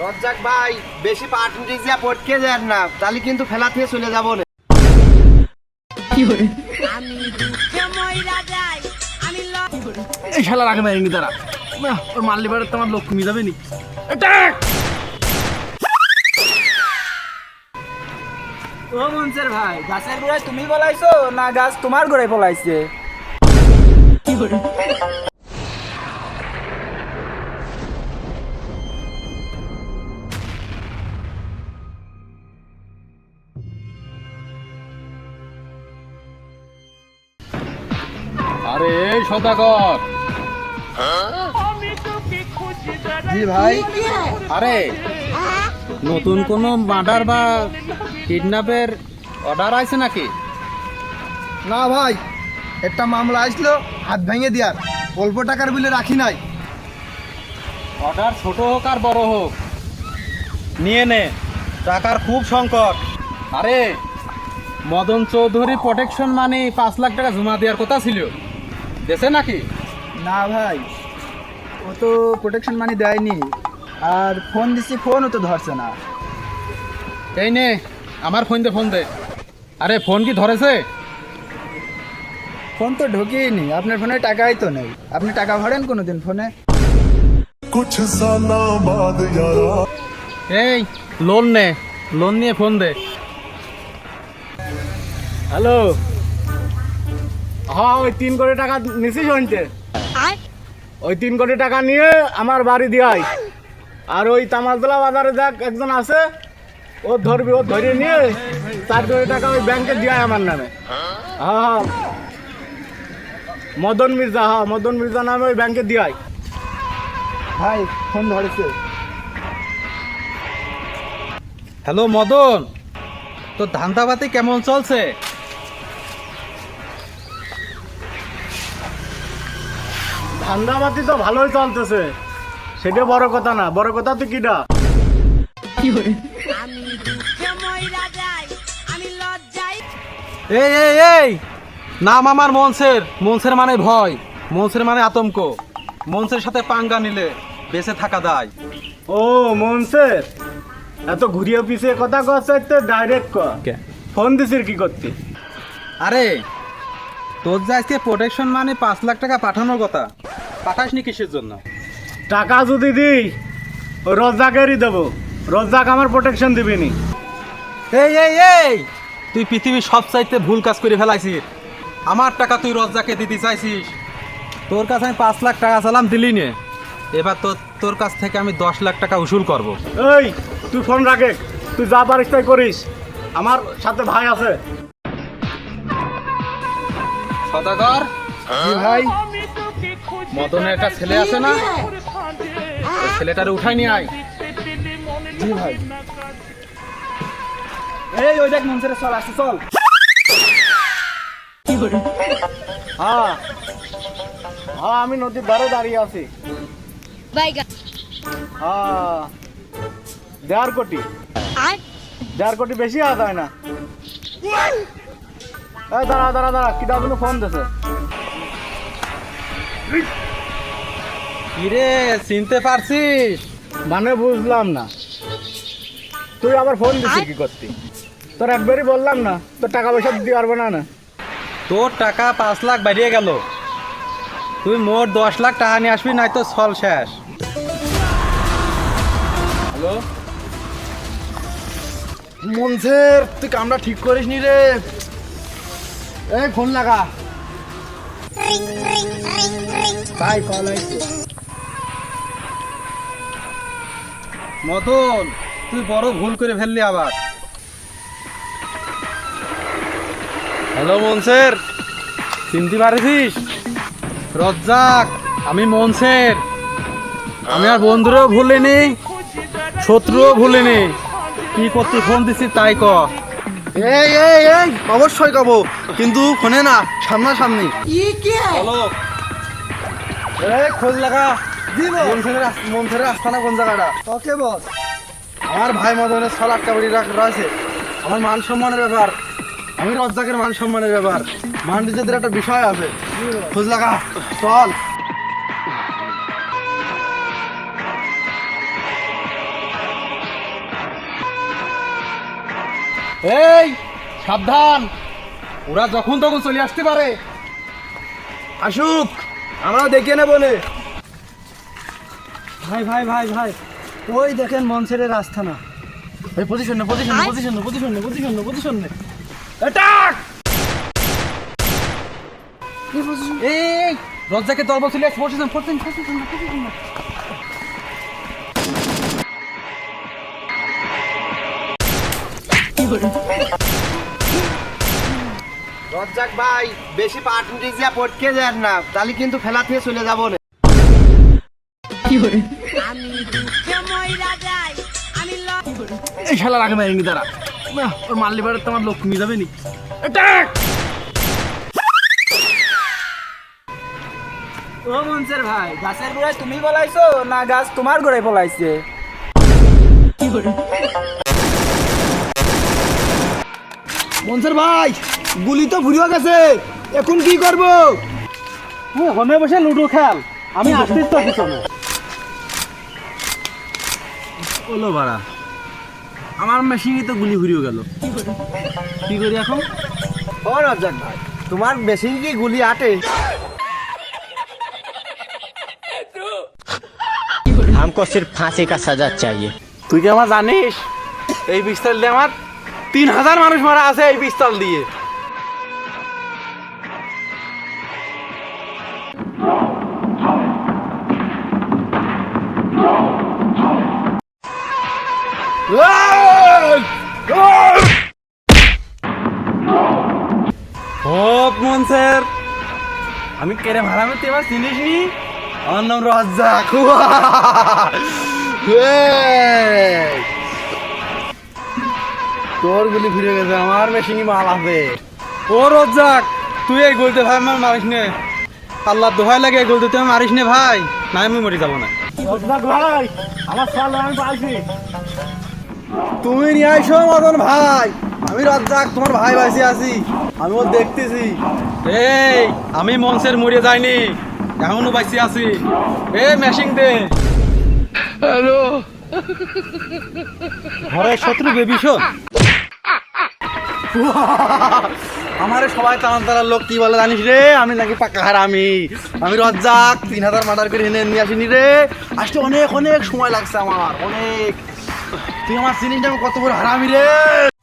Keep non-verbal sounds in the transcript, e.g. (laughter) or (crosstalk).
রজ্জাক ভাই বেশি পাটুটি যা পটকে যান না তাহলে কিন্তু ফেলা থেকে চলে যাব না। আমি দুঃখে ময়রা যাই আমি এই শালা রাখে মারিনি তারা না ওর মারলে পারে তোমার লোক কমে যাবে নি। ও মনসের ভাই গাছের গোড়ায় তুমি বলাইছো না গাছ তোমার গোড়ায় বলাইছে আরে এই সদাগর জি ভাই। আরে নতুন কোনো মার্ডার বা কিডন্যাপের অর্ডার আছে নাকি? না ভাই একটা মামলা আসলো হাত ভেঙে দেওয়ার অল্প টাকার বিলে রাখি নাই। অর্ডার ছোট হোক আর বড় হোক। নিয়ে নে টাকার খুব সংকট। আরে মদন চৌধুরী প্রোটেকশন মানে পাঁচ লাখ টাকা জমা দেওয়ার কথা ছিল। দেশে নাকি? না ভাই ও তো প্রোটেকশন মানি দেয়নি আর ফোন দিছি ফোনও তো ধরছে না। এই নে আমার ফোন দে ফোন দে। আরে ফোন কি ধরেছে? ফোন তো ঢুকিয়েনি আপনার ফোনে টাকাই তো নেই। আপনি টাকা ভরেন কোনোদিন ফোনে এই লোন নে লোন নিয়ে ফোন দে। হ্যালো হ্যাঁ ওই তিন কোটি টাকা নিছিস শুনতে ওই তিন কোটি টাকা নিয়ে আমার বাড়ি দিয়াই আর ওই তামালতলা বাজারে যাক একজন আছে ও ধরবি ও ধরে নিয়ে চার কোটি টাকা ওই ব্যাংকে দিয়াই আমার নামে। হ্যাঁ হ্যাঁ। মদন মির্জা হ্যাঁ মদন মির্জা নামে ওই ব্যাংকে দিয়াই ভাই ফোন ধরেছে। হ্যালো মদন। তো ধান্দাবাতি কেমন চলছে? ধান্দাবাতি তো ভালোই চলতেছে। সেটা বড় কথা না। বড় কথা তো কিটা এই এই এই! নাম আমার মনসের। মনসের মানে ভয়। মনসের মানে আতঙ্ক। মনসের সাথে পাঙ্গা নিলে বেঁচে থাকা দায়। ও মনসের? এত ঘুরিয়ে পিছিয়ে কথা কচ্ছে তো ডাইরেক্ট কর ফোন দিছিস কি করতে? আরে তোর যে আজকে প্রোটেকশন মানে পাঁচ লাখ টাকা পাঠানোর কথা পাঠাসনি কিসের জন্য? টাকা যদি দিই রজ্জাকেরই দেবো। রজ্জাক আমার প্রোটেকশন দিবিনি। এই এই এই! তুই পৃথিবীর সব চাইতে ভুল কাজ করে ফেলাইছিস। আমার টাকা তুই রজ্জাকে দিতে চাইছিস। তোর কাছে আমি পাঁচ লাখ টাকা চালাম দিলি নে। এবার তোর তোর কাছ থেকে আমি দশ লাখ টাকা উসুল করব। এই তুই ফোন রাখে। তুই যা পারিস তাই করিস। আমার সাথে ভাই আছে। সদাগর? জি ভাই। মদনের একটা ছেলে আছে না? ছেলেটারে উঠাই নিয়ে আয়। জি ভাই। এই ওই দেখ মনসের চল আসছে চল। হ্যাঁ। হ্যাঁ আমি নদীর ধারে দাঁড়িয়ে আছি। হ্যাঁ। দেড় কোটি। দেড় কোটি বেশি হাত হয় না। এই দাঁড়া দাঁড়া দাঁড়া কিটা ফোন দিছে। কিরে চিনতে পারছিস? মানে বুঝলাম না। তুই আবার ফোন দিছিস কি করতি? তোর একবারই বললাম না তোর টাকা পয়সা দিতে পারব না না। তোর টাকা পাঁচ লাখ বাড়িয়ে গেল। তুই মোট দশ লাখ টাকা নিয়ে আসবি নাই তো সল শেষ। হ্যালো? মনসের তুই কামটা ঠিক করিস নি রে। এই ফোন লাগা। ভাই কল হয়েছে। মদন তুই বড় ভুল করে ফেললি আবার। হ্যালো মনসের চিনতে পারিস রজ্জাক আমি মনসের। আমি আর বন্ধুরেও ভুলিনি শত্রুও ভুলিনি। কি করতে ফোন দিছি তাই ক এই এই এই অবশ্যই কব কিন্তু ফোনে না সামনাসামনি। বলো। এই খোঁজ লাগা। মনসের মনসের আস্থানা কোন জায়গাটা? ওকে বস আমার ভাই মদনের ছল আটকা বাড়ি রাখ- রয়েছে। আমার মান সম্মানের ব্যাপার। আমি রজ্জাকের মান সম্মানের ব্যাপার। মান ডিজেদের একটা বিষয় আছে। খোঁজ লাগা চল। এই সাবধান ওরা যখন তখন চলে আসতে পারে আসুক আমরাও দেখে নেব নে ভাই ভাই ভাই ভাই ওই দেখেন মনসেরের আস্থানা এই পজিশন নে পজিশন নে পজিশন নে পজিশন নে পজিশন নে পজিশন নে অ্যাটাক এই রজ্জাকে দলবল চলে আসছে position position position position Razzak ভাই বেশি পাট যা পটকে যান না তাহলে কিন্তু ফেলা থেকে চলে যাব না। এই শালার আগে মারেনি তারা না ওর মারলি পারে তোমার লোক কমে যাবে নি। ও মনসের ভাই গাছের গোড়ায় তুমি বলাইছো না গাছ তোমার গোড়ায় বলাইছে মনসের ভাই গুলি তো ফুরিয়ে গেছে এখন কি করব তুই হনে বসে লুডো খেল আমি আসছিস তো পিছনে ওলো বাড়া আমার মেশিনই তো গুলি ঘুরিয়ে গেল কি করি এখন ও রজ্জাক ভাই তোমার বেশি কি গুলি আটে हमको सिर्फ फांसी का सजा चाहिए তুই কি আমার জানিস এই পিস্তল দিয়ে আমার তিন হাজার মানুষ মারা আছে এই পিস্তল দিয়ে। আমি কেড়ে ভাড়ামে তুই এবার চিনিস নি আমার নাম রাজ্জাক! (laughs) তোর গুলি ফিরে গেছে আমার মেশিনই মাল আছে। ও রজ্জাক তুই এই গলতে ভাই আমার মারিস নে। আল্লাহ দোহাই লাগে এই গলতে তুই মারিস নে ভাই না আমি মরি যাব না। ভাই আমার সাল আমি পাইছি। তুমি নিয়ে আইসো মদন ভাই। আমি রজ্জাক তোমার ভাই ভাইসি আছি। আমি ও দেখতেছি। এই আমি মঞ্চের মরিয়ে যাইনি এখনও বাইসি আছি। এ মেশিং দে। হ্যালো। ঘরের শত্রু বেবি শোন। (laughs) আমারে সবাই তালান তালার লোক, কি বলে জানিস রে? আমি নাকি পাকা হারামি। আমি রজ্জাক, তিন হাজার মার্ডার করে এনে নিয়ে আসিনি রে। আসতে অনেক অনেক সময় লাগছে আমার, অনেক। তুই আমার চিনিস না আমি কত বড় হারামি রে?